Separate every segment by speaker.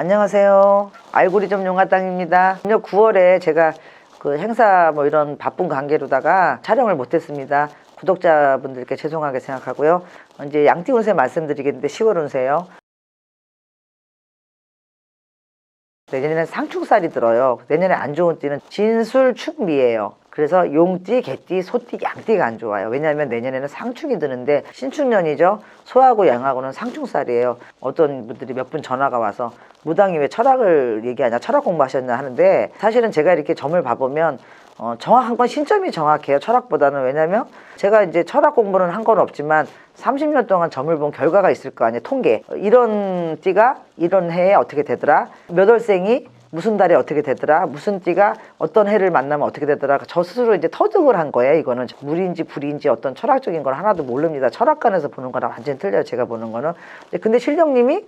Speaker 1: 안녕하세요. 알고리즘 용화당입니다. 작년 9월에 제가 그 행사 뭐 이런 바쁜 관계로다가 촬영을 못했습니다. 구독자분들께 죄송하게 생각하고요. 이제 양띠 운세 말씀드리겠는데 10월 운세요. 내년에는 상충살이 들어요. 내년에 안 좋은 띠는 진술축미예요. 그래서 용띠, 개띠, 소띠, 양띠가 안 좋아요. 왜냐하면 내년에는 상충이 드는데 신축년이죠. 소하고 양하고는 상충살이에요. 어떤 분들이 몇 분 전화가 와서 무당이 왜 철학을 얘기하냐, 철학 공부하셨냐 하는데 사실은 제가 이렇게 점을 봐보면 어, 정확한 건 신점이 정확해요. 철학보다는 왜냐면 제가 이제 철학 공부는 한 건 없지만 30년 동안 점을 본 결과가 있을 거 아니에요. 통계. 이런 띠가 이런 해에 어떻게 되더라. 몇 월생이 무슨 달에 어떻게 되더라. 무슨 띠가 어떤 해를 만나면 어떻게 되더라. 저 스스로 이제 터득을 한 거예요. 이거는 물인지 불인지 어떤 철학적인 걸 하나도 모릅니다. 철학관에서 보는 거랑 완전히 틀려요. 제가 보는 거는. 근데 실령님이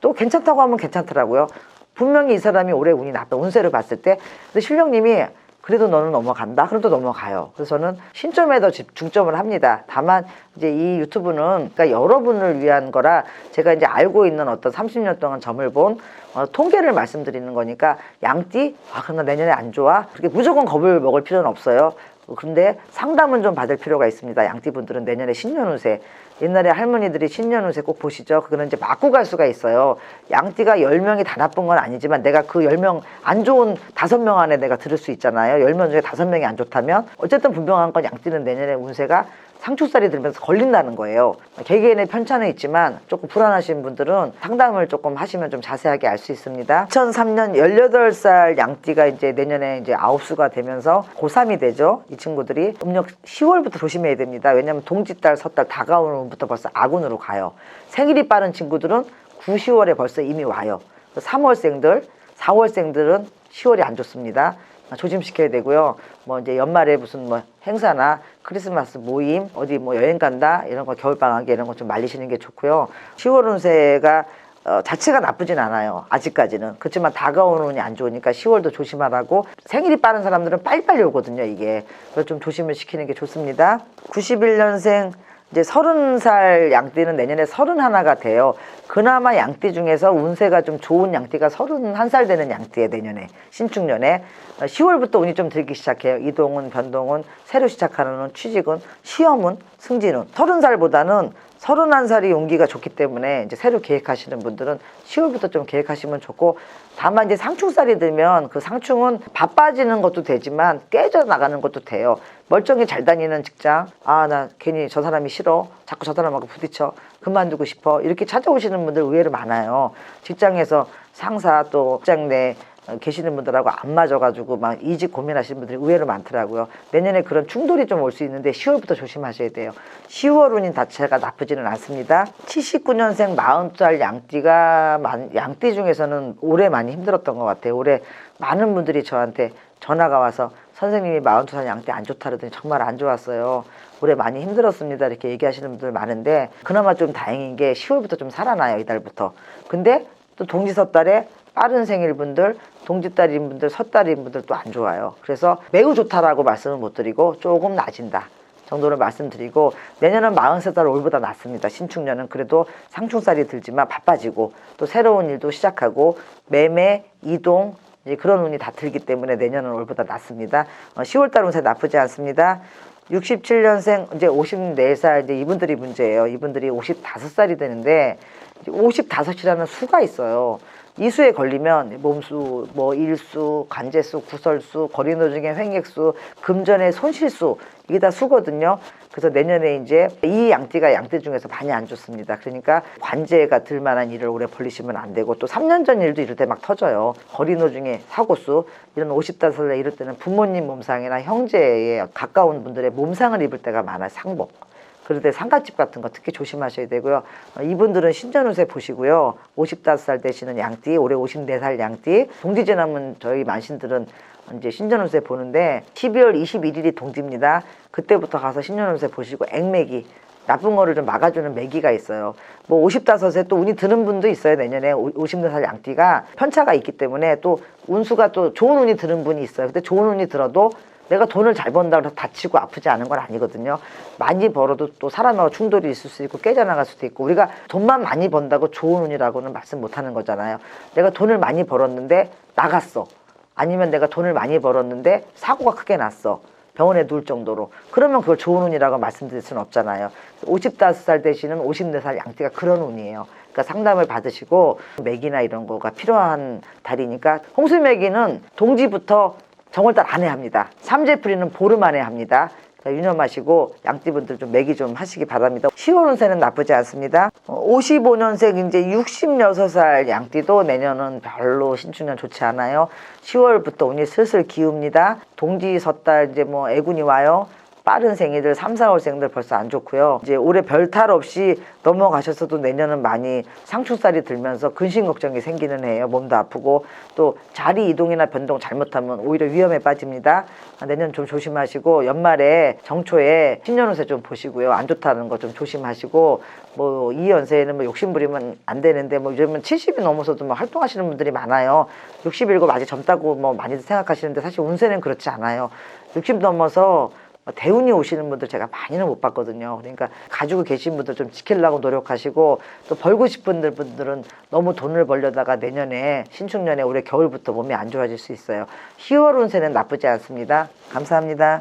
Speaker 1: 또 괜찮다고 하면 괜찮더라고요. 분명히 이 사람이 올해 운이 나빠. 운세를 봤을 때. 근데 실령님이 그래도 너는 넘어간다? 그럼 또 넘어가요. 그래서 저는 신점에 더 집- 중점을 합니다. 다만 이제 이 유튜브는 그러니까 여러분을 위한 거라 제가 이제 알고 있는 어떤 30년 동안 점을 본 어, 통계를 말씀드리는 거니까 양띠 아 그럼 나 내년에 안 좋아 그렇게 무조건 겁을 먹을 필요는 없어요. 그런데 상담은 좀 받을 필요가 있습니다. 양띠 분들은 내년에 신년 운세 옛날에 할머니들이 신년 운세 꼭 보시죠. 그거는 이제 맞고 갈 수가 있어요. 양띠가 10명이 다 나쁜 건 아니지만 내가 그 10명 안 좋은 5명 안에 내가 들을 수 있잖아요. 10명 중에 5명이 안 좋다면 어쨌든 분명한 건 양띠는 내년에 운세가 상축살이 들면서 걸린다는 거예요. 개개인의 편차는 있지만 조금 불안하신 분들은 상담을 조금 하시면 좀 자세하게 알 수 있습니다. 2003년 18살 양띠가 이제 내년에 이제 아홉수가 되면서 고3이 되죠. 이 친구들이 음력 10월부터 조심해야 됩니다. 왜냐하면 동짓달, 섣달 다가오는 운부터 벌써 아군으로 가요. 생일이 빠른 친구들은 9, 10월에 벌써 이미 와요. 3월생들, 4월생들은 10월이 안 좋습니다. 조심시켜야 되고요. 뭐 이제 연말에 무슨 뭐 행사나 크리스마스 모임, 어디 뭐 여행 간다 이런 거 겨울 방학에 이런 거 좀 말리시는 게 좋고요. 10월 운세가 어, 자체가 나쁘진 않아요. 아직까지는. 그렇지만 다가오는 운이 안 좋으니까 10월도 조심하라고 생일이 빠른 사람들은 빨리빨리 오거든요, 이게. 그래서 좀 조심을 시키는 게 좋습니다. 91년생 이제 서른 살 양띠는 내년에 서른 하나가 돼요. 그나마 양띠 중에서 운세가 좀 좋은 양띠가 서른 한 살 되는 양띠에 내년에 신축년에 10월부터 운이 좀 들기 시작해요. 이동은 변동은 새로 시작하는 운 취직은 시험은 승진은 서른 살보다는 서른한 살이 용기가 좋기 때문에 이제 새로 계획하시는 분들은 10월부터 좀 계획하시면 좋고 다만 이제 상충살이 들면 그 상충은 바빠지는 것도 되지만 깨져 나가는 것도 돼요. 멀쩡히 잘 다니는 직장 아 나 괜히 저 사람이 싫어 자꾸 저 사람하고 부딪혀 그만두고 싶어 이렇게 찾아오시는 분들 의외로 많아요. 직장에서 상사 또 직장 내 어, 계시는 분들하고 안 맞아가지고 막 이직 고민하시는 분들이 의외로 많더라고요. 내년에 그런 충돌이 좀 올 수 있는데 10월부터 조심하셔야 돼요. 10월 운인 자체가 나쁘지는 않습니다. 79년생 40살 양띠가 많- 양띠 중에서는 올해 많이 힘들었던 것 같아요. 올해 많은 분들이 저한테 전화가 와서 선생님이 42살 양띠 안 좋다 그러더니 정말 안 좋았어요. 올해 많이 힘들었습니다. 이렇게 얘기하시는 분들 많은데 그나마 좀 다행인 게 10월부터 좀 살아나요. 이달부터. 근데 또 동지섣달에 빠른 생일 분들, 동짓달인 분들, 섣달인 분들 또 안 좋아요. 그래서 매우 좋다라고 말씀을 못 드리고 조금 낮은다. 정도를 말씀드리고 내년은 43살 올보다 낫습니다. 신축년은 그래도 상충살이 들지만 바빠지고 또 새로운 일도 시작하고 매매, 이동 이제 그런 운이 다 들기 때문에 내년은 올보다 낫습니다. 어, 10월달 운세 나쁘지 않습니다. 67년생 이제 54살 이제 이분들이 문제예요. 이분들이 55살이 되는데 55이라는 수가 있어요. 이 수에 걸리면 몸수, 뭐 일수, 관제수, 구설수, 거리노 중에 횡액수, 금전의 손실수 이게 다 수거든요. 그래서 내년에 이제 이 양띠가 양띠 중에서 많이 안 좋습니다. 그러니까 관제가 들 만한 일을 오래 벌리시면 안 되고 또 3년 전 일도 이럴 때 막 터져요. 거리노 중에 사고수 이런 55살에 이럴 때는 부모님 몸상이나 형제에 가까운 분들의 몸상을 입을 때가 많아요. 상복. 때 상가집 같은 거 특히 조심하셔야 되고요. 어, 이분들은 신전운세 보시고요. 55살 되시는 양띠, 올해 54살 양띠. 동지 지나면 저희 만신들은 이제 신전운세 보는데 12월 21일이 동지입니다. 그때부터 가서 신전운세 보시고 액매기 나쁜 거를 좀 막아주는 매기가 있어요. 뭐 55세 또 운이 드는 분도 있어요. 내년에 54살 양띠가 편차가 있기 때문에 또 운수가 또 좋은 운이 드는 분이 있어요. 근데 좋은 운이 들어도 내가 돈을 잘 번다고 다치고 아프지 않은 건 아니거든요. 많이 벌어도 또 사람하고 충돌이 있을 수 있고 깨져나갈 수도 있고 우리가 돈만 많이 번다고 좋은 운이라고는 말씀 못 하는 거잖아요. 내가 돈을 많이 벌었는데 나갔어. 아니면 내가 돈을 많이 벌었는데 사고가 크게 났어. 병원에 누울 정도로. 그러면 그걸 좋은 운이라고 말씀드릴 수는 없잖아요. 55살 되시는 54살 양띠가 그런 운이에요. 그러니까 상담을 받으시고 맥이나 이런 거가 필요한 달이니까 홍수맥이는 동지부터 정월달 안에 합니다. 삼재풀이는 보름 안에 합니다. 자, 유념하시고 양띠분들 좀 매기 좀 하시기 바랍니다. 10월 운세는 나쁘지 않습니다. 55년생 이제 66살 양띠도 내년은 별로 신축년 좋지 않아요. 10월부터 운이 슬슬 기웁니다. 동지 섣달 이제 뭐 애군이 와요. 빠른 생이들 3, 4월생들 벌써 안 좋고요. 이제 올해 별탈 없이 넘어가셨어도 내년은 많이 상충살이 들면서 근심 걱정이 생기는 해요. 몸도 아프고 또 자리 이동이나 변동 잘못하면 오히려 위험에 빠집니다. 아, 내년 좀 조심하시고 연말에 정초에 신년운세 좀 보시고요. 안 좋다는 거 좀 조심하시고 뭐 이 연세에는 뭐 욕심부리면 안 되는데 뭐 요즘은 70이 넘어서도 뭐 활동하시는 분들이 많아요. 67고 아직 젊다고 뭐 많이들 생각하시는데 사실 운세는 그렇지 않아요. 60 넘어서 뭐 대운이 오시는 분들 제가 많이는 못 봤거든요. 그러니까 가지고 계신 분들 좀 지키려고 노력하시고 또 벌고 싶은 분들은 너무 돈을 벌려다가 내년에 신축년에 올해 겨울부터 몸이 안 좋아질 수 있어요. 10월 운세는 나쁘지 않습니다. 감사합니다.